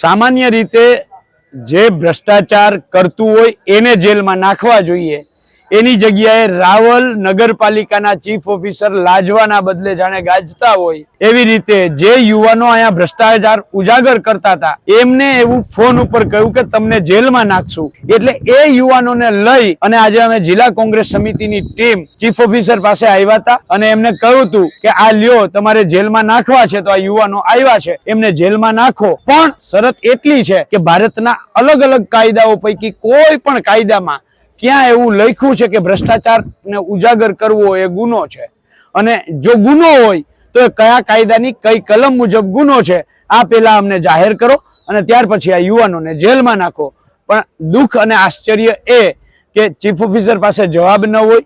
સામાન્ય રીતે જે ભ્રષ્ટાચાર કરતું હોય એને જેલમાં નાખવા જોઈએ. એની જગ્યાએ રાવલ નગરપાલિકાના ચીફ ઓફિસર લાજવાના બદલે જાણે ગાજતા હોય એવી રીતે જે યુવાનો અહીંયા ભ્રષ્ટાચાર ઉજાગર કરતા હતા, એમને એવું ફોન ઉપર કહ્યું કે તમને જેલમાં નાખશું. એટલે એ યુવાનોને લઈ અને આજે અમે જિલ્લા કોંગ્રેસ સમિતિની ટીમ ચીફ ઓફિસર પાસે આવ્યા હતા અને એમને કહ્યું હતું કે, આ લ્યો, તમારે જેલમાં નાખવા છે તો આ યુવાનો આવ્યા છે, એમને જેલમાં નાખો. પણ શરત એટલી છે કે ભારતના અલગ અલગ કાયદાઓ પૈકી કોઈ પણ કાયદામાં ક્યાં એવું લખ્યું છે કે ભ્રષ્ટાચારને ઉજાગર કરવો એ ગુનો છે? અને જો ગુનો હોય, તો એ કયા કાયદાની કઈ કલમ મુજબ ગુનો છે? આ પહેલા અમને જાહેર કરો અને ત્યાર પછી આ યુવાનોને જેલમાં નાખો. પણ દુઃખ અને આશ્ચર્ય એ કે ચીફ ઓફિસર પાસે જવાબ ન હોય,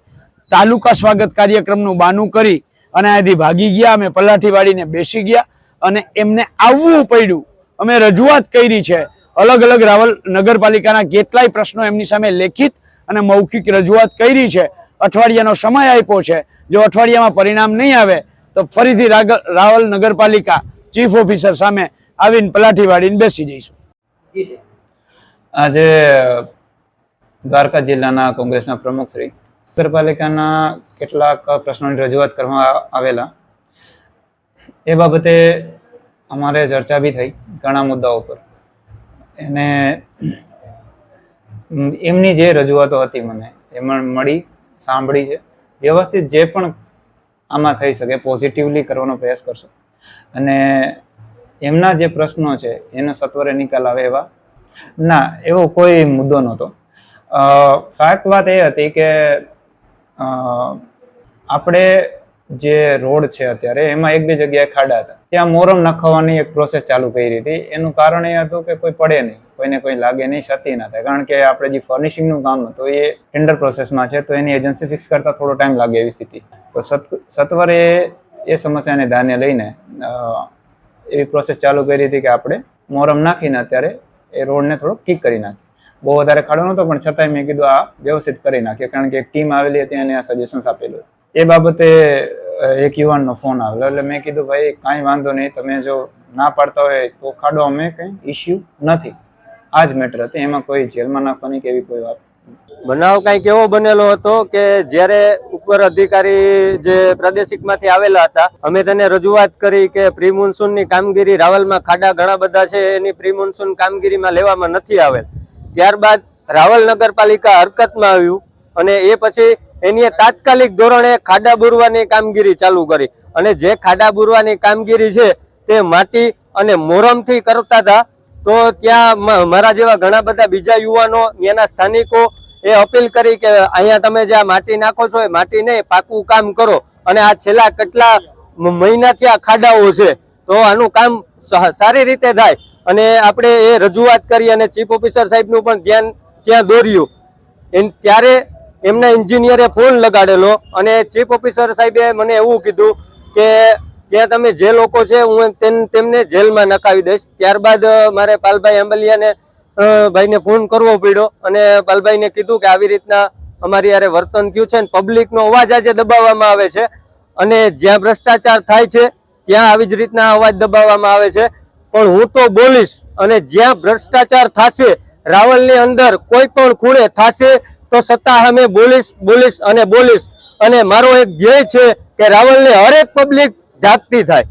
તાલુકા સ્વાગત કાર્યક્રમનું બાનું કરી અને અહીંથી ભાગી ગયા, અમે પલાઠી વાળીને બેસી ગયા અને એમને આવવું પડ્યું. અમે રજૂઆત કરી છે અલગ અલગ રાવલ નગરપાલિકાના કેટલાય પ્રશ્નો એમની સામે લેખિત અને મૌખિક રજૂઆત કરી છે. અઠવાડિયાનો સમય આપ્યો છે. જો અઠવાડિયામાં પરિણામ નહીં આવે તો ફરીથી રાવલ નગરપાલિકા ચીફ ઓફિસર સામે આવીને પલાઠી વાળીને બેસી જઈશું. આજે દ્વારકા જિલ્લાના કોંગ્રેસના પ્રમુખ શ્રી નગરપાલિકાના કેટલાક પ્રશ્નોની રજૂઆત કરવામાં આવેલા. એ બાબતે અમારે ચર્ચા બી થઈ ઘણા મુદ્દાઓ પર એને એમની જે રજૂઆતો હતી મને એમાં મળી સાંભળી છે. વ્યવસ્થિત જે પણ આમાં થઈ શકે પોઝિટિવલી કરવાનો પ્રયાસ કરશો. અને એમના જે પ્રશ્નો છે, એનો સત્વરે નિકાલ આવે એવા? ના, એવો કોઈ મુદ્દો નહોતો. ફેક્ટ વાત એ હતી કે આપણે જે રોડ છે અત્યારે, એમાં એક બે જગ્યાએ ખાડા હતા. ત્યાં મોરમ નખાવવાની એક પ્રોસેસ ચાલુ કરી હતી. એનું કારણ એ હતું કે કોઈ પડે નહીં. કોઈને કોઈ લાગે નહીં, ક્ષતિ ના થાય. કારણ કે આપણે જે ફર્નિશિંગનું કામ હતું, એ ટેન્ડર પ્રોસેસમાં છે, તો એની એજન્સી ફિક્સ કરતા થોડો ટાઈમ લાગે એવી સ્થિતિ. તો સત, સત્વરે એ સમસ્યાને ધ્યાને લઈને એવી પ્રોસેસ ચાલુ કરી હતી કે આપણે મોરમ નાખીને અત્યારે એ રોડને થોડો ઠીક કરી નાખીએ. બહુ વધારે ખાડો નહોતો, પણ છતાંય મેં કીધું આ વ્યવસ્થિત કરી નાખીએ. કારણ કે એક ટીમ આવેલી હતી અને આ સજેશન્સ આપેલું એ બાબતે એક યુવાનનો ફોન આવેલો. એટલે મેં કીધું, ભાઈ, કાંઈ વાંધો નહીં, તમે જો ના પાડતા હોય તો ખાડો અમે કંઈ ઇસ્યુ નથી. આ જ મેટર હતી. એમાં કોઈ જેલમાં નાખવાની કે એવી કોઈ વાત બનાવ કંઈક એવો બનેલો હતો કે જ્યારે ઉપર અધિકારી જે પ્રાદેશિકમાંથી આવેલા હતા, અમે તેને રજૂઆત કરી કે પ્રી ની કામગીરી રાવલમાં ખાડા ઘણા બધા છે, એની પ્રી કામગીરીમાં લેવામાં નથી આવેલ. ત્યારબાદ રાવલ નગરપાલિકા હરકતમાં આવ્યું અને એ પછી એની તાત્કાલિક ધોરણે ખાડા બુરવાની કામગીરી ચાલુ કરી. અને જે ખાડા બુરવાની કામગીરી છે, તે માટી અને મોરમથી કરતા હતા. તો ત્યાં મારા જેવા ઘણા બધા બીજા યુવાનો, ત્યાંના સ્થાનિકો એ અપીલ કરી કે અહીંયા તમે જે માટી નાખો છો, એ માટી નહીં પાકું કામ કરો. અને આ છેલ્લા કેટલા મહિનાથી આ ખાડાઓ છે. તો આનું કામ સારી રીતે થાય. અને આપણે એ રજૂઆત કરી અને ચીફ ઓફિસર સાહેબનું પણ ધ્યાન ત્યાં દોર્યું. ત્યારે એમના એન્જિનિયરે ફોન લગાડેલો અને ચીફ ઓફિસર સાહેબે મને એવું કીધું કે ત્યાં તમે જે લોકો છે, હું તેમ- તેમને જેલમાં નકાવી દઈશ. ત્યારબાદ મારે પાલભાઈ આંબલિયાને ભાઈને ફોન કરવો પડ્યો અને પાલભાઈને કીધું કે આવી રીતના અમારી યારે વર્તન થયું છે અને પબ્લિકનો અવાજ આજે દબાવવામાં આવે છે. અને જ્યાં ભ્રષ્ટાચાર થાય છે, ત્યાં આવી જ રીતના અવાજ દબાવવામાં આવે છે. પણ હું તો બોલીશ અને જ્યાં ભ્રષ્ટાચાર થશે, રાવલની અંદર કોઈ પણ ખૂણે થશે તો સત્તા સામે બોલીશ બોલીશ અને બોલીશ. અને મારો એક ધ્યેય છે કે રાવલને હરેક પબ્લિક જાગતી થાય.